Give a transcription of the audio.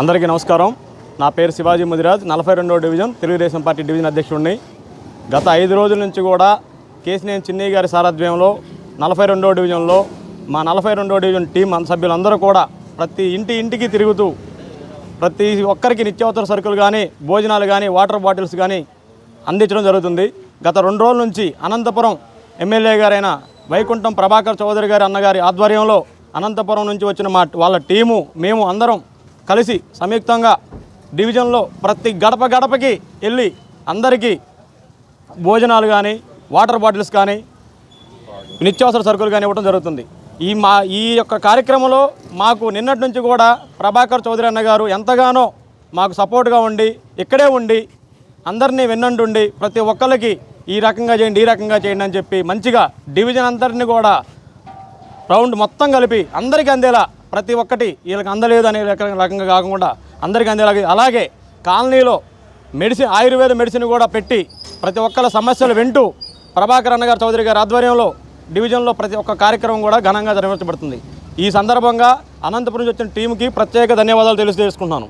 అందరికీ నమస్కారం. నా పేరు శివాజీ ముదిరాజ్. నలభై రెండో డివిజన్ తెలుగుదేశం పార్టీ డివిజన్ అధ్యక్షుడిని. గత ఐదు రోజుల నుంచి కూడా కేసినేని చిన్నయ్య గారి సారథ్యంలో నలభై రెండో డివిజన్లో మా నలభై రెండో డివిజన్ టీం సభ్యులందరూ కూడా ప్రతి ఇంటి ఇంటికి తిరుగుతూ ప్రతి ఒక్కరికి నిత్యావసర సరుకులు కానీ భోజనాలు కానీ వాటర్ బాటిల్స్ కానీ అందించడం జరుగుతుంది. గత రెండు రోజుల నుంచి అనంతపురం ఎమ్మెల్యే గారైన వైకుంఠం ప్రభాకర్ చౌదరి గారి అన్నగారి ఆధ్వర్యంలో అనంతపురం నుంచి వచ్చిన మా వాళ్ళ టీము మేము అందరం కలిసి సంయుక్తంగా డివిజన్లో ప్రతి గడప గడపకి వెళ్ళి అందరికీ భోజనాలు కానీ వాటర్ బాటిల్స్ కానీ నిత్యావసర సరుకులు కానీ ఇవ్వడం జరుగుతుంది. ఈ మా ఈ యొక్క కార్యక్రమంలో మాకు నిన్నటి నుంచి కూడా ప్రభాకర్ చౌదరి అన్న గారు ఎంతగానో మాకు సపోర్ట్గా ఉండి ఇక్కడే ఉండి అందరినీ విన్నంటుండి ప్రతి ఒక్కరికి ఈ రకంగా చేయండి ఈ రకంగా చేయండి అని చెప్పి మంచిగా డివిజన్ అందరినీ కూడా రౌండ్ మొత్తం కలిపి అందరికీ అందేలా ప్రతి ఒక్కటి వీళ్ళకి అందలేదు అనే రకంగా కాకుండా అందరికీ అందేలాగే అలాగే కాలనీలో మెడిసిన్ ఆయుర్వేద మెడిసిన్ కూడా పెట్టి ప్రతి ఒక్కళ్ళ సమస్యలు వింటూ ప్రభాకర్ అన్న గారు చౌదరి గారి ఆధ్వర్యంలో డివిజన్లో ప్రతి ఒక్క కార్యక్రమం కూడా ఘనంగా నిర్వహించబడుతుంది. ఈ సందర్భంగా అనంతపురం నుంచి వచ్చిన టీంకి ప్రత్యేక ధన్యవాదాలు తెలియజేసుకుంటున్నాను.